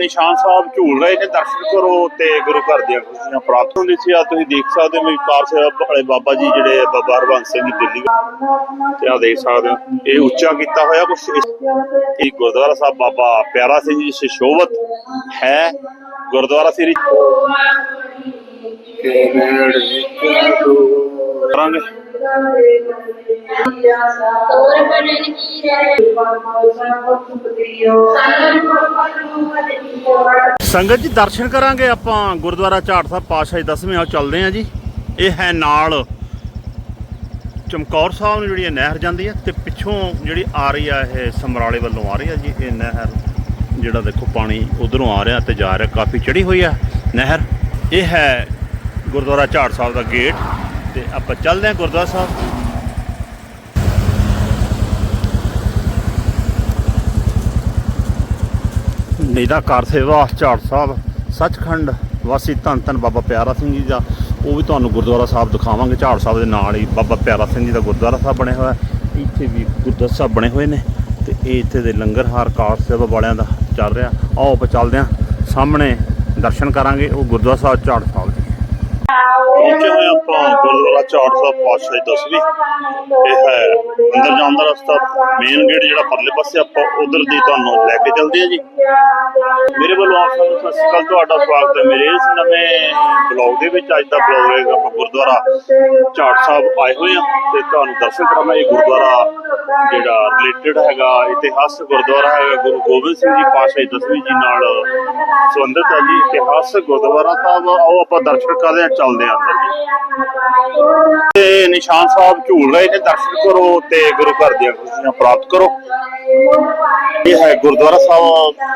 ਨਿਸ਼ਾਨ ਸਾਹਿਬ ਝੂਲ ਰਹੇ ਨੇ, ਦਰਸ਼ਨ ਕਰੋ ਤੇ ਗੁਰੂ ਘਰ ਦੀਆਂ ਖੁਸ਼ੀਆਂ ਪ੍ਰਾਪਤ ਹੁੰਦੀ ਸੀ ਆ ਤੁਸੀਂ ਦੇਖ ਸਕਦੇ ਹੋ ਵੀ ਕਾਰ ਸਾਹਿਬ ਵਾਲੇ ਬਾਬਾ ਜੀ ਜਿਹੜੇ ਬਾਬਾ ਹਰਬੰਸ ਸਿੰਘ ਜੀ ਦਿੱਲੀ ਤੇ ਆ ਦੇਖ ਸਕਦੇ ਹੋ, ਇਹ ਉੱਚਾ ਕੀਤਾ ਹੋਇਆ ਕੁਛ। ਇਹ ਗੁਰਦੁਆਰਾ ਸਾਹਿਬ ਬਾਬਾ ਪਿਆਰਾ ਸਿੰਘ ਜੀ ਸ਼ੋਭਤ ਹੈ। ਗੁਰਦੁਆਰਾ ਸ੍ਰੀ ਕਰਾਂਗੇ ਤੋਰ ਬਣਨ ਕੀ ਰਹਿ ਸੰਗਤ ਜੀ ਦਰਸ਼ਨ ਕਰਾਂਗੇ ਆਪਾਂ ਗੁਰਦੁਆਰਾ ਝਾੜ ਸਾਹਿਬ ਪਾਤਸ਼ਾਹੀ ਦਸਵੇਂ ਆ ਚੱਲਦੇ ਆ ਜੀ। ਇਹ ਹੈ ਨਾਲ ਚਮਕੌਰ ਸਾਹਿਬ ਨੂੰ ਜਿਹੜੀ ਇਹ ਨਹਿਰ ਜਾਂਦੀ ਹੈ ਤੇ ਪਿੱਛੋਂ ਜਿਹੜੀ ਆ ਰਹੀ ਆ ਇਹ ਸਮਰਾਲੇ ਵੱਲੋਂ ਆ ਰਹੀ ਆ ਜੀ ਇਹ ਨਹਿਰ ਜਿਹੜਾ ਦੇਖੋ ਪਾਣੀ ਉਧਰੋਂ ਆ ਰਿਹਾ ਤੇ ਜਾ ਰਿਹਾ ਕਾਫੀ ਚੜੀ ਹੋਈ ਆ ਨਹਿਰ। ਇਹ ਹੈ ਗੁਰਦੁਆਰਾ ਝਾੜ ਸਾਹਿਬ ਦਾ ਗੇਟ ਤੇ ਆਪਾਂ ਚੱਲਦੇ ਹਾਂ ਗੁਰਦੁਆਰਾ ਸਾਹਿਬ। ਨਿਦਾ ਕਾਰ ਸੇਵਾ ਝਾੜ ਸਾਹਿਬ, ਸੱਚਖੰਡ ਵਾਸੀ ਧੰਨ ਧੰਨ ਬਾਬਾ ਪਿਆਰਾ ਸਿੰਘ ਜੀ ਦਾ। ਉਹ ਵੀ ਤੁਹਾਨੂੰ ਗੁਰਦੁਆਰਾ ਸਾਹਿਬ ਦਿਖਾਵਾਂਗੇ, ਝਾੜ ਸਾਹਿਬ ਦੇ ਨਾਲ ਹੀ ਬਾਬਾ ਪਿਆਰਾ ਸਿੰਘ ਜੀ ਦਾ ਗੁਰਦੁਆਰਾ ਸਾਹਿਬ ਬਣਿਆ ਹੋਇਆ। ਇੱਥੇ ਵੀ ਗੁਰਦੁਆਰਾ ਸਾਹਿਬ ਬਣੇ ਹੋਏ ਨੇ ਤੇ ਇਹ ਇੱਥੇ ਦੇ ਲੰਗਰ ਹਾਰ ਕਾਰ ਸੇਵਾ ਵਾਲਿਆਂ ਦਾ ਚੱਲ ਰਿਹਾ। ਆਓ ਆਪਾਂ ਚੱਲਦੇ ਹਾਂ। ਸਾਹਮਣੇ ਦਰਸ਼ਨ ਕਰਾਂਗੇ, ਉਹ ਗੁਰਦੁਆਰਾ ਸਾਹਿਬ, ਝਾੜ ਸਾਹਿਬ ਜੀ ਪਹੁੰਚੇ ਹੋਏ ਆਪਾਂ ਗੁਰਦੁਆਰਾ ਝਾੜ ਸਾਹਿਬ ਪਾਤਸ਼ਾਹੀ ਦਸਵੀਂ ਇਹ ਹੈ ਅੰਦਰ ਜਾਣ ਦਾ ਰਸਤਾ। ਮੇਨ ਗੇਟ ਜਿਹੜਾ ਪਰਲੇ ਪਾਸੇ ਆਪਾਂ ਉਧਰ ਦੀ ਤੁਹਾਨੂੰ ਲੈ ਕੇ ਚੱਲਦੇ ਆ ਜੀ। ਮੇਰੇ ਵੱਲੋਂ ਆਪ ਸਭ ਨੂੰ ਸਤਿ ਸ਼੍ਰੀ ਅਕਾਲ, ਤੁਹਾਡਾ ਸਵਾਗਤ ਹੈ ਮੇਰੇ ਇਸ ਨਵੇਂ ਬਲੌਗ ਦੇ ਵਿੱਚ। ਅੱਜ ਦਾ ਬਲੌਗ ਰਹੇਗਾ ਆਪਾਂ ਗੁਰਦੁਆਰਾ ਝਾੜ ਸਾਹਿਬ ਆਏ ਹੋਏ ਆ ਤੇ ਤੁਹਾਨੂੰ ਦਰਸ਼ਨ ਕਰਾਂਗਾ। ਇਹ ਗੁਰਦੁਆਰਾ ਜਿਹੜਾ ਰਿਲੇਟਡ ਹੈਗਾ, ਇਤਿਹਾਸਕ ਗੁਰਦੁਆਰਾ ਹੈਗਾ, ਗੁਰੂ ਗੋਬਿੰਦ ਸਿੰਘ ਜੀ ਪਾਤਸ਼ਾਹੀ ਦਸਵੀਂ ਜੀ ਨਾਲ ਸੰਬੰਧਿਤ ਹੈ ਜੀ। ਇਤਿਹਾਸਕ ਗੁਰਦੁਆਰਾ ਸਾਹਿਬ, ਆਓ ਆਪਾਂ ਦਰਸ਼ਨ ਕਰਦੇ ਹਾਂ, ਚੱਲਦੇ ਹਾਂ ਅੰਦਰ ਜੀ। ਤੇ ਨਿਸ਼ਾਨ ਸਾਹਿਬ ਝੂਲ ਰਹੇ ਨੇ, ਦਰਸ਼ਨ ਕਰੋ ਤੇ ਗੁਰੂ ਘਰ ਦੀਆਂ ਖੁਸ਼ੀਆਂ ਪ੍ਰਾਪਤ ਕਰੋ। ਇਹ ਹੈ ਗੁਰਦੁਆਰਾ ਸਾਹਿਬ।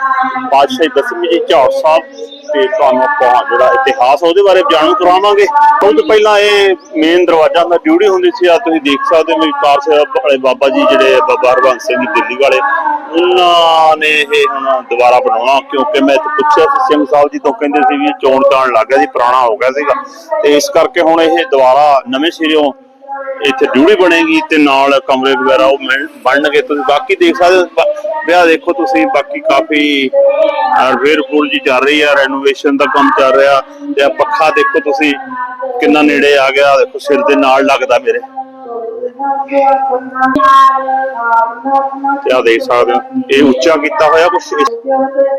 ਪਾਤਸ਼ਾਹੀ ਦਸਵੀਂ ਜੀ ਝਾੜ ਸਾਹਿਬ ਤੇ ਤੁਹਾਨੂੰ ਆਪਾਂ ਜਿਹੜਾ ਇਤਿਹਾਸ ਆ ਉਹਦੇ ਬਾਰੇ ਜਾਣੂ ਕਰਾਵਾਂਗੇ। ਸਭ ਤੋਂ ਪਹਿਲਾਂ ਇਹ ਮੇਨ ਦਰਵਾਜ਼ਾ ਮੈਂ ਡਿਊਟੀ ਹੁੰਦੀ ਸੀ ਆ ਤੁਸੀਂ ਦੇਖ ਸਕਦੇ ਹੋ ਕਾਰ ਸਾਹਿਬ ਵਾਲੇ ਬਾਬਾ ਜੀ ਜਿਹੜੇ ਬਾਬਾ ਹਰਬੰਸ ਸਿੰਘ ਜੀ ਦਿੱਲੀ ਵਾਲੇ, ਉਹਨਾਂ ਨੇ ਇਹ ਹੁਣ ਦੁਬਾਰਾ ਬਣਾਉਣਾ ਕਿਉਂਕਿ ਮੈਂ ਇੱਥੇ ਪੁੱਛਿਆ ਸੀ ਸਿੰਘ ਸਾਹਿਬ ਜੀ ਤੋਂ ਕਹਿੰਦੇ ਸੀ ਵੀ ਚੋਣ ਚਾਣ ਲੱਗ ਗਿਆ ਸੀ, ਪੁਰਾਣਾ ਹੋ ਗਿਆ ਸੀਗਾ। ਤੇ ਇਸ ਕਰਕੇ ਹੁਣ ਇਹ ਦੁਬਾਰਾ ਨਵੇਂ ਸਿਰਿਓਂ ਇੱਥੇ ਡਿਊਟੀ ਬਣੇਗੀ ਤੇ ਨਾਲ ਕਮਰੇ ਵਗੈਰਾ ਉਹ ਮਿਲ- ਬਣਨਗੇ। ਤੁਸੀਂ ਬਾਕੀ ਦੇਖ ਸਕਦੇ ਹੋ ਵਿਆਹ ਦੇਖੋ ਤੁਸੀਂ, ਬਾਕੀ ਕਾਫੀ ਵੇਅਰਫੁਲ ਜੀ ਚੱਲ ਰਹੀ ਆ ਰੈਨੋਵੇਸ਼ਨ ਦਾ ਕੰਮ ਚੱਲ ਰਿਹਾ ਤੇ ਪੱਖਾ ਦੇਖੋ ਤੁਸੀਂ, ਕਿੰਨਾ ਨੇੜੇ ਆ ਗਿਆ ਦੇਖੋ ਸਿਰ ਦੇ ਨਾਲ ਲੱਗਦਾ ਮੇਰੇ। ਤੇ ਆ ਦੇਖ ਸਕਦੇ ਹੋ? ਇਹ ਉੱਚਾ ਕੀਤਾ ਹੋਇਆ ਕੁਛ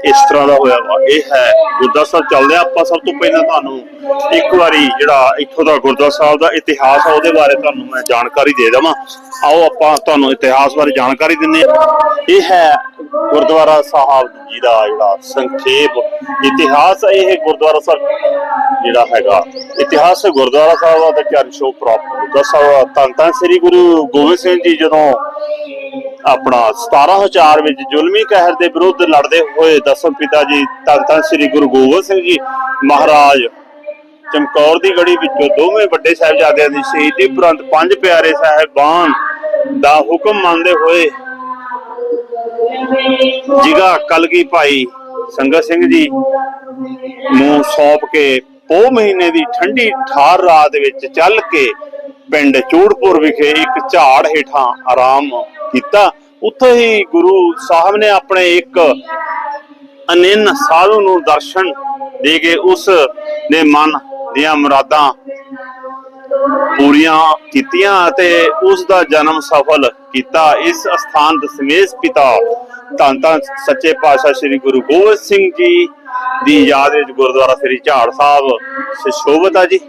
ਇਸ ਤਰ੍ਹਾਂ ਦਾ ਹੋਇਆ ਵਾ। ਇਹ ਹੈ ਗੁਰਦੁਆਰਾ ਸਾਹਿਬ ਚੱਲਦੇ ਆਪਾਂ ਸਭ ਤੋਂ ਪਹਿਲਾਂ ਤੁਹਾਨੂੰ ਇੱਕ ਵਾਰੀ ਜਿਹੜਾ ਇੱਥੋਂ ਦਾ ਗੁਰਦੁਆਰਾ ਸਾਹਿਬ ਦਾ ਇਤਿਹਾਸ ਆ, ਉਹਦੇ ਬਾਰੇ ਤੁਹਾਨੂੰ ਮੈਂ ਜਾਣਕਾਰੀ ਦੇ ਦੇਵਾਂ। ਆਓ ਆਪਾਂ ਤੁਹਾਨੂੰ ਇਤਿਹਾਸ ਬਾਰੇ ਜਾਣਕਾਰੀ ਦਿੰਦੇ ਹਾਂ। ਇਹ ਹੈ ਗੁਰਦੁਆਰਾ ਸਾਹਿਬ ਜੀ ਦਾ ਜਿਹੜਾ ਸੰਖੇਪ ਇਤਿਹਾਸ। ਇਹ ਗੁਰਦੁਆਰਾ ਸਾਹਿਬ ਜਿਹੜਾ ਹੈਗਾ, ਇਤਿਹਾਸ ਗੁਰਦੁਆਰਾ ਸਾਹਿਬ ਦਾ ਤੇ ਚਰਨ ਛੋਹ ਪ੍ਰਾਪਤ ਗੁਰਦੁਆਰਾ ਸਾਹਿਬ ਧੰਨ ਸ੍ਰੀ ਗੁਰੂ ਗੋਬਿੰਦ ਸਿੰਘ ਜੀ ਜਦੋਂ ਆਪਣਾ 1704 ਵਿੱਚ ਜ਼ੁਲਮੀ ਕਹਿਰ ਦੇ ਵਿਰੁੱਧ ਲੜਦੇ ਹੋਏ, ਦਸਮ ਪਿਤਾ ਜੀ ਧੰਨ ਧੰਨ ਸ੍ਰੀ ਗੁਰੂ ਗੋਬਿੰਦ ਸਿੰਘ ਜੀ ਮਹਾਰਾਜ ਚਮਕੌਰ ਦੀ ਗੜੀ ਵਿੱਚੋਂ ਦੋਵੇਂ ਵੱਡੇ ਸਾਹਿਬਜ਼ਾਦਿਆਂ ਦੀ ਸ਼ਹੀਦੀ ਉਪਰੰਤ ਪੰਜ ਪਿਆਰੇ ਸਾਹਿਬਾਨ ਦਾ ਹੁਕਮ ਮੰਨਦੇ ਹੋਏ ਜਿਗਾ ਕਲਗੀ ਭਾਈ ਸੰਗਤ ਸਿੰਘ ਜੀ ਨੂੰ ਸੌਂਪ ਕੇ ਪੋ ਮਹੀਨੇ ਦੀ ਠੰਡੀ ਠਾਰ ਰਾਤ ਵਿੱਚ ਚੱਲ ਕੇ ਪਿੰਡ ਚੂੜਪੁਰ ਵਿਖੇ ਇੱਕ ਝਾੜ ਹੇਠਾਂ ਆਰਾਮ ਕੀਤਾ। ਉੱਥੇ ਹੀ ਗੁਰੂ ਸਾਹਿਬ ਨੇ ਆਪਣੇ ਇੱਕ ਅਨਿੰਨ ਸਾਧੂ ਨੂੰ ਦਰਸ਼ਨ ਦੇ ਕੇ ਉਸ ਦੇ ਮਨ ਦੀਆਂ ਮੁਰਾਦਾਂ ਪੂਰੀਆਂ ਕੀਤੀਆਂ ਅਤੇ ਉਸ ਦਾ ਜਨਮ ਸਫਲ ਕੀਤਾ। ਇਸ ਅਸਥਾਨ ਦਸ਼ਮੇਸ਼ ਪਿਤਾ ਧੰਨ ਧੰਨ ਸੱਚੇ ਪਾਤਸ਼ਾਹ ਸ੍ਰੀ ਗੁਰੂ ਗੋਬਿੰਦ ਸਿੰਘ ਜੀ ਦੀ ਯਾਦ ਵਿੱਚ ਗੁਰਦੁਆਰਾ ਸ੍ਰੀ ਝਾੜ ਸਾਹਿਬ। ਸੁਸ਼ੋਭਿਤ ਆ ਜੀ।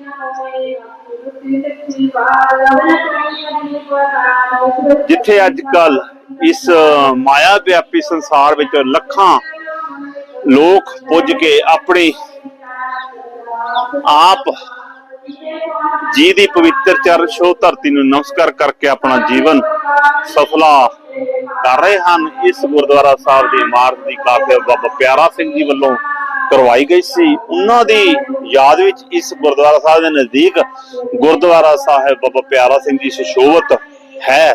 ਜਿੱਥੇ ਅੱਜ ਕੱਲ ਇਸ ਮਾਇਆ ਵਿਆਪੀ ਸੰਸਾਰ ਵਿੱਚ ਲੱਖਾਂ ਲੋਕ ਪੁੱਜ ਕੇ ਆਪਣੀ ਆਪ ਜੀ ਦੀ ਪਵਿੱਤਰ ਚਰਨ ਛੋਹ ਧਰਤੀ ਨੂੰ ਨਮਸਕਾਰ ਕਰਕੇ ਆਪਣਾ ਜੀਵਨ ਸਫਲਾ ਕਰ ਰਹੇ ਹਨ। ਇਸ ਗੁਰਦੁਆਰਾ ਸਾਹਿਬ ਦੀ ਇਮਾਰਤ ਦੀ ਕਾਫੀ ਬਾਬਾ ਪਿਆਰਾ ਸਿੰਘ ਜੀ ਵੱਲੋਂ ਕਰਵਾਈ ਗਈ ਸੀ। ਉਹਨਾਂ ਦੀ ਯਾਦ ਵਿੱਚ ਇਸ ਗੁਰਦੁਆਰਾ ਸਾਹਿਬ ਦੇ ਨਜ਼ਦੀਕ ਗੁਰਦੁਆਰਾ ਸਾਹਿਬ ਬਾਬਾ ਪਿਆਰਾ ਸਿੰਘ ਜੀ ਸੁਸ਼ੋਭਿਤ ਹੈ।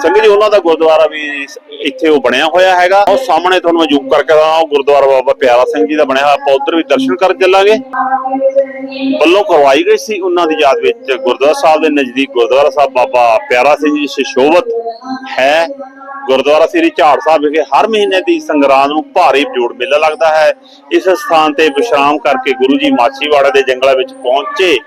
ਸਿੰਘ ਜੀ ਉਹਨਾਂ ਦਾ ਗੁਰਦੁਆਰਾ ਵੀ ਇਸ- ਇੱਥੇ ਉਹ ਬਣਿਆ ਹੋਇਆ ਹੈਗਾ। ਉਹ ਸਾਹਮਣੇ ਤੁਹਾਨੂੰ ਮੈਂ ਜ਼ੂਮ ਕਰਕੇ ਦਿਖਾਉਣਾ ਉਹ ਗੁਰਦੁਆਰਾ ਬਾਬਾ ਪਿਆਰਾ ਸਿੰਘ ਜੀ ਦਾ ਬਣਿਆ ਹੋਇਆ। ਆਪਾਂ ਉੱਧਰ ਵੀ ਦਰਸ਼ਨ ਕਰਨ ਚੱਲਾਂਗੇ। ਵੱਲੋਂ ਕਰਵਾਈ ਗਈ ਸੀ ਉਹਨਾਂ ਦੀ ਯਾਦ ਵਿੱਚ ਗੁਰਦੁਆਰਾ ਸਾਹਿਬ ਦੇ ਨਜ਼ਦੀਕ ਗੁਰਦੁਆਰਾ ਸਾਹਿਬ ਬਾਬਾ ਪਿਆਰਾ ਸਿੰਘ ਜੀ ਸੁਸ਼ੋਭਤ ਹੈ। ਗੁਰਦੁਆਰਾ ਸ੍ਰੀ ਝਾੜ ਸਾਹਿਬ ਵਿਖੇ ਹਰ ਮਹੀਨੇ ਦੀ ਸੰਗਰਾਂਦ ਨੂੰ ਭਾਰੀ ਜੋੜ ਮੇਲਾ ਲੱਗਦਾ ਹੈ। ਇਸ ਸਥਾਨ ਤੇ ਵਿਸ਼ਰਾਮ ਕਰਕੇ ਗੁਰੂ ਜੀ ਮਾਛੀਵਾੜਾ ਦੇ ਜੰਗਲਾਂ ਵਿੱਚ ਪਹੁੰਚੇ,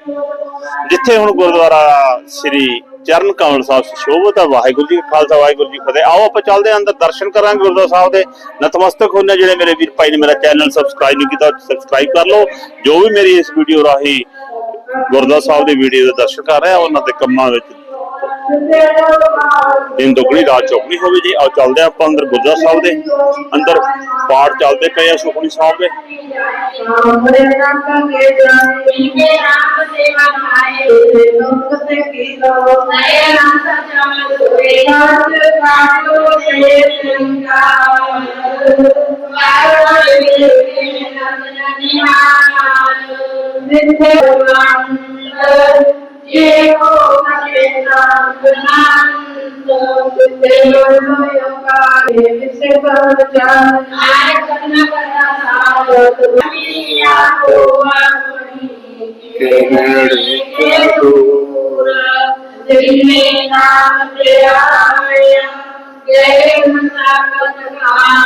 ਜਿੱਥੇ ਹੁਣ ਗੁਰਦੁਆਰਾ ਸ੍ਰੀ ਚਰਨ ਕਮਲ ਸਾਹਿਬ ਸੁਸ਼ੋਭਤ ਹੈ ਵਾਹਿਗੁਰੂ ਜੀ ਖਾਲਸਾ, ਵਾਹਿਗੁਰੂ ਜੀ ਫਤਿਹ। ਆਓ ਆਪਾਂ ਚੱਲਦੇ ਹਾਂ, ਅੰਦਰ ਦਰਸ਼ਨ ਕਰਾਂਗੇ ਗੁਰਦੁਆਰਾ ਸਾਹਿਬ ਦੇ। ਨਤਮਸਤਕ ਹੁੰਦੇ ਜਿਹੜੇ ਮੇਰੇ ਵੀਰ ਭਾਈ ਨੇ ਮੇਰਾ ਚੈਨਲ ਸਬਸਕ੍ਰਾਈਬ ਨਹੀਂ ਕੀਤਾ ਸਬਸਕ੍ਰਾਈਬ ਕਰ ਲਓ। ਜੋ ਵੀ ਮੇਰੀ ਇਸ ਵੀਡੀਓ ਰਾਹੀਂ ਗੁਰਦੁਆਰਾ ਸਾਹਿਬ ਦੀ ਵੀਡੀਓ ਦੇ ਦਰਸ਼ਨ ਕਰ ਰਿਹਾ ਉਹਨਾਂ ਦੇ ਕੰਮਾਂ ਵਿੱਚ ਦਿਨ ਦੁਗਣੀ, ਰਾਤ ਚੌਗਣੀ ਹੋਵੇ ਜੀ। ਆਓ ਚੱਲਦੇ ਆਪਾਂ ਅੰਦਰ ਗੁਰਦੁਆਰਾ ਸਾਹਿਬ ਦੇ। ਅੰਦਰ ਪਾਠ ਚੱਲਦੇ ਪਏ ਆ ਸੁਖਣੀ ਸਾਹਿਬ ਦੇ। Llego una queda Fernando, te lo doy a padre, se va a echar. Ay, sana para la familia, que me que dura, de mi madre, que me saca de cara.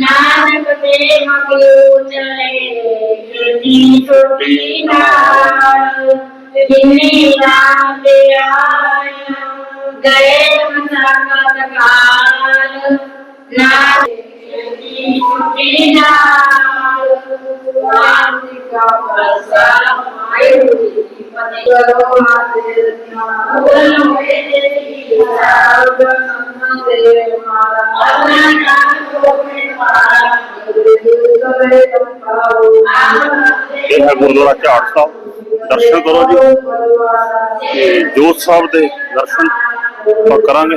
Nanak ਦੇ ਮਗਰੂ ਚਲੇ ਜੀ ਤੋਂ ਪੀਨਾ ਜਿਨੇ ਨਾਮ ਤੇ ਆਇਆ ਗਏ ਸੰਸਾਰ ਕਾਲ ਨਾ ਦੇਖੀ ਸੁਣੀ ਨਾ ਵਾਸਿਕਾ ਪਰਸਾ ਮਾਇ ਪਤੇ ਕਰੋ ਮਾਤੇ ਨਾ ਬੋਲੋ ਮੇਰੇ ਦੀ ਸਾਬ ਮੰਦੇ ਮਾਰਾ ਆਪਣਾ ਨਾਮ ਕੋ ਮੇ ਮਾਰਾ ਗੁਰੂ ਦੇ ਸਵੇ ਤੰਪਾਉ ਇਹ ਹੈ ਗੁਰਦੁਆਰਾ 400 ਦਰਸ਼ਨ ਕਰੋ ਜੀ। ਤੇ ਜੋਤ ਸਾਹਿਬ ਦੇ ਦਰਸ਼ਨ ਕਰਾਂਗੇ।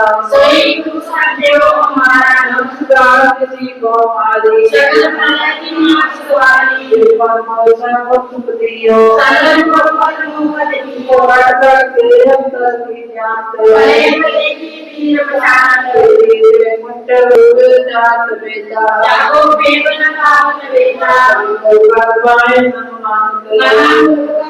को पल मुहर दियो भले भले की वीर बसान जागो बेबन पावन बेटा मनाम मुकस पेड़ लगाना नहीं मारका तीन लगे बनत पिंड पिंड का देती मैं भी सदा ब्रह्म सारा आंख योग राम ने कृपा और परिवार और सदीनी बहुत श्रेष्ठ पद सागर कथा आज ग्लास को सब सेवा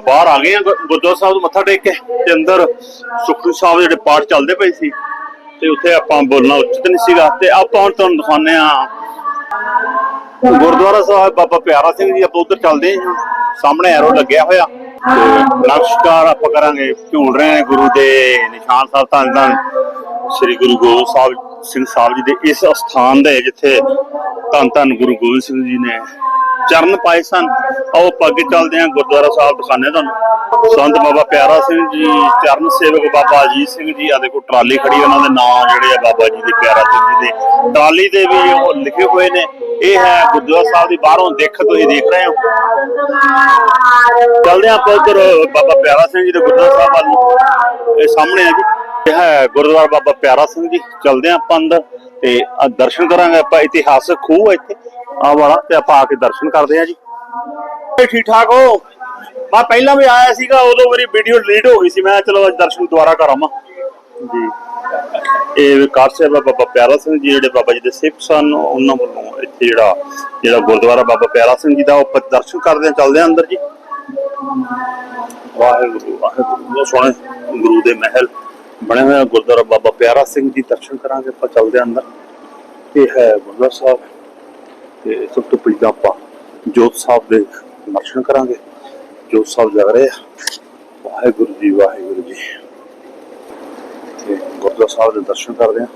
ਬਾਹਰ ਆ ਗਏ ਆ, ਗੁ- ਗੁਰਦੁਆਰਾ ਸਾਹਿਬ ਨੂੰ ਮੱਥਾ ਟੇਕ ਕੇ ਤੇ ਅੰਦਰ ਸੁਖਮਨੀ ਸਾਹਿਬ ਦੇ ਜਿਹੜੇ ਪਾਠ ਚੱਲਦੇ ਪਏ ਸੀ ਤੇ ਉੱਥੇ ਆਪਾਂ ਬੋਲਣਾ ਉਚਿਤ ਨਹੀਂ ਸੀਗਾ ਤੇ ਆਪਾਂ ਹੁਣ ਤੁਹਾਨੂੰ ਦਿਖਾਉਂਦੇ ਆ ਗੁਰਦੁਆਰਾ ਸਾਹਿਬ ਬਾਬਾ ਪਿਆਰਾ ਸਿੰਘ ਜੀ, ਆਪਾਂ ਉੱਧਰ ਚੱਲਦੇ ਹਾਂ। ਸਾਹਮਣੇ ਐਰੋ ਲੱਗਿਆ ਹੋਇਆ ਤੇ ਨਮਸਕਾਰ ਆਪਾਂ ਕਰਾਂਗੇ ਝੂਲ ਰਹੇ ਨੇ ਗੁਰੂ ਦੇ ਨਿਸ਼ਾਨ ਸਾਹਿਬ ਧੰਨ ਧੰਨ ਸ੍ਰੀ ਗੁਰੂ ਗੋਬਿੰਦ ਸਾਹਿਬ ਸਿੰਘ ਸਾਹਿਬ ਜੀ ਦੇ ਇਸ ਅਸਥਾਨ ਦੇ ਜਿੱਥੇ ਧੰਨ ਧੰਨ ਗੁਰੂ ਗੋਬਿੰਦ ਸਿੰਘ ਜੀ ਨੇ ਚਰਨ ਪਾਏ ਸਨ। ਆਓ ਆਪਾਂ ਅੱਗੇ ਚੱਲਦੇ ਹਾਂ ਗੁਰਦੁਆਰਾ ਸਾਹਿਬ ਦਿਖਾਣੇ ਤੁਹਾਨੂੰ। ਸੰਤ ਬਾਬਾ ਪਿਆਰਾ ਸਿੰਘ ਜੀ, ਚਰਨ ਸੇਵਕ ਬਾਬਾ ਅਜੀਤ ਸਿੰਘ ਜੀ ਆ ਦੇਖੋ ਟਰਾਲੀ ਖੜੀ ਉਹਨਾਂ ਦੇ ਨਾਮ ਜਿਹੜੇ ਆ ਬਾਬਾ ਜੀ ਦੇ, ਪਿਆਰਾ ਸਿੰਘ ਜੀ ਦੇ। ਟਰਾਲੀ ਦੇ ਵੀ ਉਹ ਲਿਖੇ ਹੋਏ ਨੇ। ਇਹ ਹੈ ਗੁਰਦੁਆਰਾ ਸਾਹਿਬ ਦੀ ਬਾਹਰੋਂ ਦੇਖ ਤੁਸੀਂ ਦੇਖ ਰਹੇ ਹੋ। ਚੱਲਦੇ ਹਾਂ ਆਪਾਂ ਉੱਧਰ ਬਾਬਾ ਪਿਆਰਾ ਸਿੰਘ ਜੀ ਦੇ ਗੁਰਦੁਆਰਾ ਸਾਹਿਬ ਵੱਲ ਇਹ ਸਾਹਮਣੇ ਆ ਜੀ। ਇਹ ਹੈ ਗੁਰਦੁਆਰਾ ਬਾਬਾ ਪਿਆਰਾ ਸਿੰਘ ਜੀ। ਚਲਦੇ ਹਾਂ ਆਪਾਂ ਅੰਦਰ ਤੇ ਦਰਸ਼ਨ ਕਰਾਂਗੇ ਆਪਾਂ। ਇਤਿਹਾਸਕ ਖੂਹ ਹੈ ਇੱਥੇ। ਆ ਵਾਲਾ ਤੇ ਆਪਾਂ ਆ ਕੇ ਦਰਸ਼ਨ ਕਰਦੇ ਆ ਜੀ। ਠੀਕ ਠਾਕ ਹੋ? ਮੈਂ ਪਹਿਲਾਂ ਵੀ ਆਇਆ ਸੀਗਾ ਉਦੋਂ ਮੇਰੀ ਵੀਡੀਓ ਡਿਲੀਟ ਹੋ ਗਈ ਸੀ। ਮੈਂ ਚਲੋ ਅੱਜ ਦਰਸ਼ਨ ਦੁਬਾਰਾ ਕਰਾਂਮਾ ਜੀ। ਇਹ ਕਾਰ ਸਾਹਿਬ ਬਾਬਾ ਪਿਆਰਾ ਸਿੰਘ ਜੀ ਜਿਹੜੇ ਬਾਬਾ ਜੀ ਦੇ ਸਿੱਖ ਸਨ ਉਹਨਾਂ ਵੱਲੋਂ ਇੱਥੇ ਜਿਹੜਾ ਜਿਹੜਾ ਗੁਰਦੁਆਰਾ ਬਾਬਾ ਪਿਆਰਾ ਸਿੰਘ ਜੀ ਦਾ ਉਹ ਦਰਸ਼ਨ ਕਰਦੇ ਆ ਚੱਲਦੇ ਆ ਅੰਦਰ ਜੀ। ਵਾਹਿਗੁਰੂ ਵਾਹਿਗੁਰੂ ਬਹੁਤ ਸੋਹਣੇ ਗੁਰੂ ਦੇ ਮਹਿਲ ਬਣੇ ਹੋਏ ਆ। ਗੁਰਦੁਆਰਾ ਬਾਬਾ ਪਿਆਰਾ ਸਿੰਘ ਜੀ ਦਰਸ਼ਨ ਕਰਾਂਗੇ ਆਪਾਂ ਚੱਲਦੇ ਆ ਅੰਦਰ। ਇਹ ਹੈ ਗੁਰਦੁਆਰਾ ਸਾਹਿਬ। ਤੇ ਸਭ ਤੋਂ ਪਹਿਲਾਂ ਆਪਾਂ ਜੋਤ ਸਾਹਿਬ ਦੇ ਦਰਸ਼ਨ ਕਰਾਂਗੇ। ਜੋਤ ਸਾਹਿਬ ਜਗ ਰਹੇ ਆ। ਵਾਹਿਗੁਰੂ ਜੀ ਵਾਹਿਗੁਰੂ ਜੀ। ਤੇ ਗੁਰਦੁਆਰਾ ਸਾਹਿਬ ਦੇ ਦਰਸ਼ਨ ਕਰਦੇ ਆ।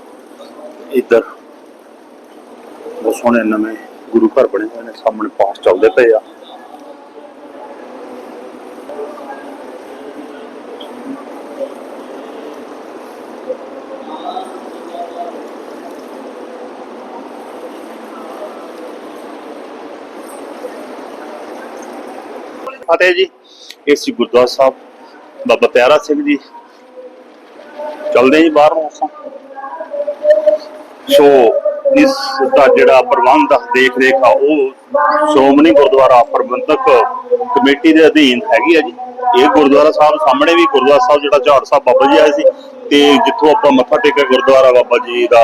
ਇੱਧਰ ਬਹੁਤ ਸੋਹਣੇ ਨਵੇਂ ਗੁਰੂ ਘਰ ਬਣੇ ਹੋਏ ਨੇ, ਸਾਹਮਣੇ ਪਾਠ ਚੱਲਦੇ ਪਏ ਆ। ਫਤਿਹ ਜੀ। ਇਹ ਸੀ ਗੁਰਦੁਆਰਾ ਸਾਹਿਬ ਬਾਬਾ ਪਿਆਰਾ ਸਿੰਘ ਜੀ। ਚੱਲਦੇ ਜੀ ਬਾਹਰ ਨੂੰ ਸੋ ਇਸ ਦਾ ਜਿਹੜਾ ਪ੍ਰਬੰਧ ਦੇਖ ਰੇਖ ਆ, ਉਹ ਸ਼੍ਰੋਮਣੀ ਗੁਰਦੁਆਰਾ ਪ੍ਰਬੰਧਕ ਕਮੇਟੀ ਦੇ ਅਧੀਨ ਹੈਗੀ ਆ ਜੀ। ਇਹ ਗੁਰਦੁਆਰਾ ਸਾਹਿਬ ਸਾਹਮਣੇ ਵੀ ਗੁਰਦੁਆਰਾ ਸਾਹਿਬ ਜਿਹੜਾ ਝਾੜ ਸਾਹਿਬ ਬਾਬਾ ਜੀ ਆਏ ਸੀ ਤੇ ਜਿੱਥੋਂ ਆਪਾਂ ਮੱਥਾ ਟੇਕਿਆ ਗੁਰਦੁਆਰਾ ਬਾਬਾ ਜੀ ਦਾ,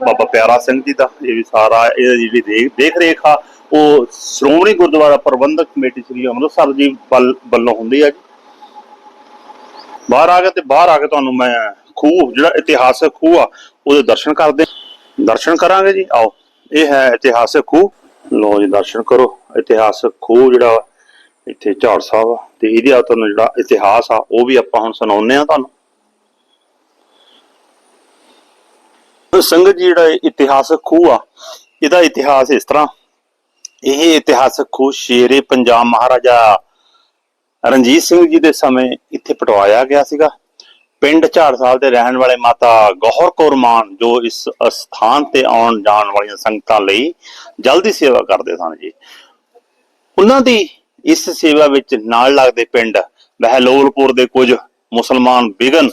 ਬਾਬਾ ਪਿਆਰਾ ਸਿੰਘ ਜੀ ਦਾ, ਇਹ ਵੀ ਸਾਰਾ ਇਹ ਜਿਹੜੀ ਦੇਖ ਦੇਖ ਰੇਖ ਆ ਉਹ ਸ਼੍ਰੋਮਣੀ ਗੁਰਦੁਆਰਾ ਪ੍ਰਬੰਧਕ ਕਮੇਟੀ ਸ੍ਰੀ ਅੰਮ੍ਰਿਤਸਰ ਜੀ ਵੱਲ- ਵੱਲੋਂ ਹੁੰਦੀ ਆ ਜੀ। ਬਾਹਰ ਆ ਕੇ ਤੇ ਬਾਹਰ ਆ ਕੇ ਤੁਹਾਨੂੰ ਮੈਂ ਖੂਹ, ਜਿਹੜਾ ਇਤਿਹਾਸਕ ਖੂਹ ਆ, ਉਹਦੇ ਦਰਸ਼ਨ ਕਰਦੇ ਦਰਸ਼ਨ ਕਰਾਂਗੇ ਜੀ, ਆਓ। ਇਹ ਹੈ ਇਤਿਹਾਸਕ ਖੂਹ। ਲੋ ਜੀ, ਦਰਸ਼ਨ ਕਰੋ। ਇਤਿਹਾਸਕ ਖੂਹ ਜਿਹੜਾ ਇੱਥੇ ਝਾੜ ਸਾਹਿਬ ਆ। ਤੇ ਇਹਦੇ ਆ ਤੁਹਾਨੂੰ ਜਿਹੜਾ ਇਤਿਹਾਸ ਆ, ਉਹ ਵੀ ਆਪਾਂ ਹੁਣ ਸੁਣਾਉਂਦੇ ਆ ਤੁਹਾਨੂੰ। ਸੰਗਤ ਜੀ, ਜਿਹੜਾ ਇਤਿਹਾਸਕ ਖੂਹ ਆ, ਇਹਦਾ ਇਤਿਹਾਸ ਇਸ ਤਰ੍ਹਾਂ ਇਹ ਇਤਿਹਾਸਕ ਖੂਹ ਸ਼ੇਰੇ ਪੰਜਾਬ ਮਹਾਰਾਜਾ ਰਣਜੀਤ ਸਿੰਘ ਜੀ ਦੇ ਸਮੇਂ ਇੱਥੇ ਪਟਵਾਇਆ ਗਿਆ ਸੀਗਾ। ਪਿੰਡ ਝਾੜਸਾਲ ਦੇ ਰਹਿਣ ਵਾਲੇ ਮਾਤਾ ਗੌਹਰ ਕੌਰ ਮਾਨ ਜੋ ਇਸ ਸਥਾਨ ਤੇ ਆਉਣ ਜਾਣ ਵਾਲੀਆਂ ਸੰਗਤਾਂ ਲਈ ਜਲਦੀ ਸੇਵਾ ਕਰਦੇ ਸਨ ਜੀ। ਉਹਨਾਂ ਦੀ ਇਸ ਸੇਵਾ ਵਿੱਚ ਨਾਲ ਲੱਗਦੇ ਪਿੰਡ ਬਹਿਲੋਲਪੁਰ ਦੇ ਕੁਝ ਮੁਸਲਮਾਨ ਬਿਗਨ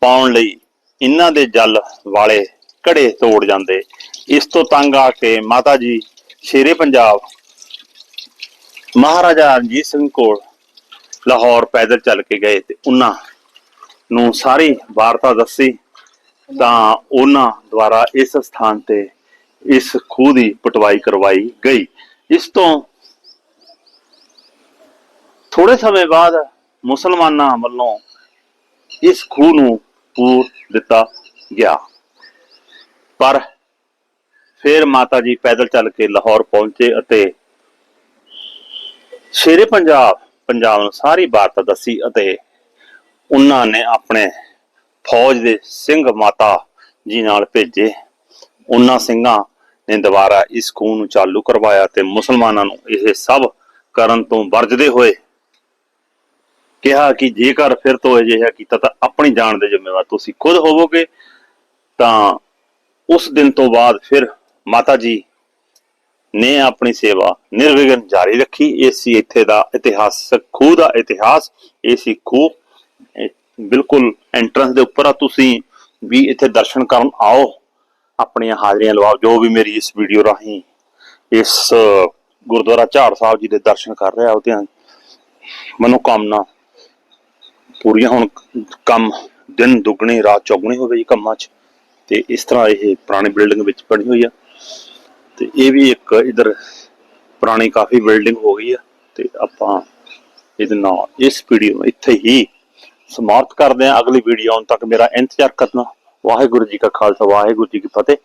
ਪਾਉਣ ਲਈ ਇਹਨਾਂ ਦੇ ਜਲ ਵਾਲੇ ਘੜੇ ਤੋੜ ਜਾਂਦੇ। ਇਸ ਤੋਂ ਤੰਗ ਆ ਕੇ ਮਾਤਾ ਜੀ ਸ਼ੇਰੇ ਪੰਜਾਬ। ਮਹਾਰਾਜਾ ਰਣਜੀਤ ਸਿੰਘ ਕੋਲ ਲਾਹੌਰ ਪੈਦਲ ਚੱਲ ਕੇ ਗਏ ਤੇ ਉਹਨਾਂ ਨੂੰ ਸਾਰੀ ਵਾਰਤਾ ਦੱਸੀ ਤਾਂ ਉਹਨਾਂ ਦੁਆਰਾ ਇਸ ਸਥਾਨ ਤੇ ਇਸ ਖੂਹ ਦੀ ਪਟਵਾਈ ਕਰਵਾਈ ਗਈ। ਇਸ ਤੋਂ ਥੋੜੇ ਸਮੇਂ ਬਾਅਦ ਮੁਸਲਮਾਨਾਂ ਵੱਲੋਂ ਇਸ ਖੂਹ ਨੂੰ ਪੂਰ ਦਿੱਤਾ ਗਿਆ। ਪਰ ਫਿਰ ਮਾਤਾ ਜੀ ਪੈਦਲ ਚੱਲ ਕੇ ਲਾਹੌਰ ਪਹੁੰਚੇ ਅਤੇ ਸ਼ੇਰੇ ਪੰਜਾਬ ਪੰਜਾਬ ਨੂੰ ਸਾਰੀ ਵਾਰਤਾ ਦੱਸੀ ਅਤੇ ਉਹਨਾਂ ਨੇ ਆਪਣੇ ਫੌਜ ਦੇ ਸਿੰਘ ਮਾਤਾ ਜੀ ਨਾਲ ਭੇਜੇ। ਉਹਨਾਂ ਸਿੰਘਾਂ ਨੇ ਦੁਬਾਰਾ ਇਸ ਖੂਨ ਨੂੰ ਚਾਲੂ ਕਰਵਾਇਆ ਤੇ ਮੁਸਲਮਾਨਾਂ ਨੂੰ ਇਹ ਸਭ ਕਰਨ ਤੋਂ ਵਰਜਦੇ ਹੋਏ ਕਿਹਾ ਕਿ ਜੇਕਰ ਫਿਰ ਤੋਂ ਅਜਿਹਾ ਕੀਤਾ ਤਾਂ ਆਪਣੀ ਜਾਨ ਦੇ ਜ਼ਿੰਮੇਵਾਰ ਤੁਸੀਂ ਖੁਦ ਹੋਵੋਗੇ, ਤਾਂ ਉਸ ਦਿਨ ਤੋਂ ਬਾਅਦ ਫਿਰ ਮਾਤਾ ਜੀ ਨੇ ਆਪਣੀ ਸੇਵਾ ਨਿਰਵਿਘਨ ਜਾਰੀ ਰੱਖੀ। ਇਹ ਸੀ ਇੱਥੇ ਦਾ ਇਤਿਹਾਸਕ ਖੂਹ ਦਾ ਇਤਿਹਾਸ। ਇਹ ਸੀ ਖੂਹ। ਬਿਲਕੁਲ ਐਂਟਰੈਂਸ ਦੇ ਉੱਪਰ ਆ। ਤੁਸੀਂ ਵੀ ਇੱਥੇ ਦਰਸ਼ਨ ਕਰਨ ਆਓ। ਆਪਣੀਆਂ ਹਾਜ਼ਰੀਆਂ ਲਵਾਓ। ਜੋ ਵੀ ਮੇਰੀ ਇਸ ਵੀਡੀਓ ਰਾਹੀਂ ਇਸ ਗੁਰਦੁਆਰਾ ਝਾੜ ਸਾਹਿਬ ਜੀ ਦੇ ਦਰਸ਼ਨ ਕਰ ਰਿਹਾ ਉਹਦੀਆਂ ਮਨੋਕਾਮਨਾ ਪੂਰੀਆਂ ਹੁਣ। ਕੰਮ ਦਿਨ ਦੁੱਗਣੇ, ਰਾਤ ਚੌਗਣੀ ਹੋਵੇ ਜੀ ਕੰਮਾਂ 'ਚ। ਤੇ ਇਸ ਤਰ੍ਹਾਂ ਇਹ ਪੁਰਾਣੀ ਬਿਲਡਿੰਗ ਵਿੱਚ ਬਣੀ ਹੋਈ ਆ। ਤੇ ਇਹ ਵੀ ਇੱਕ ਇਧਰ ਪੁਰਾਣੀ ਕਾਫੀ ਬਿਲਡਿੰਗ ਹੋ ਗਈ ਆ, ਤੇ ਆਪਾਂ ਇਹਦੇ ਨਾਲ, ਇਸ ਵੀਡੀਓ ਇੱਥੇ ਹੀ ਸਮਾਪਤ ਕਰਦੇ ਹਾਂ। ਅਗਲੀ ਵੀਡੀਓ ਆਉਣ ਤੱਕ ਮੇਰਾ ਇੰਤਜ਼ਾਰ ਕਰਨਾ। ਵਾਹਿਗੁਰੂ ਜੀ ਕਾ ਖਾਲਸਾ, ਵਾਹਿਗੁਰੂ ਜੀ ਕੀ ਫਤਿਹ।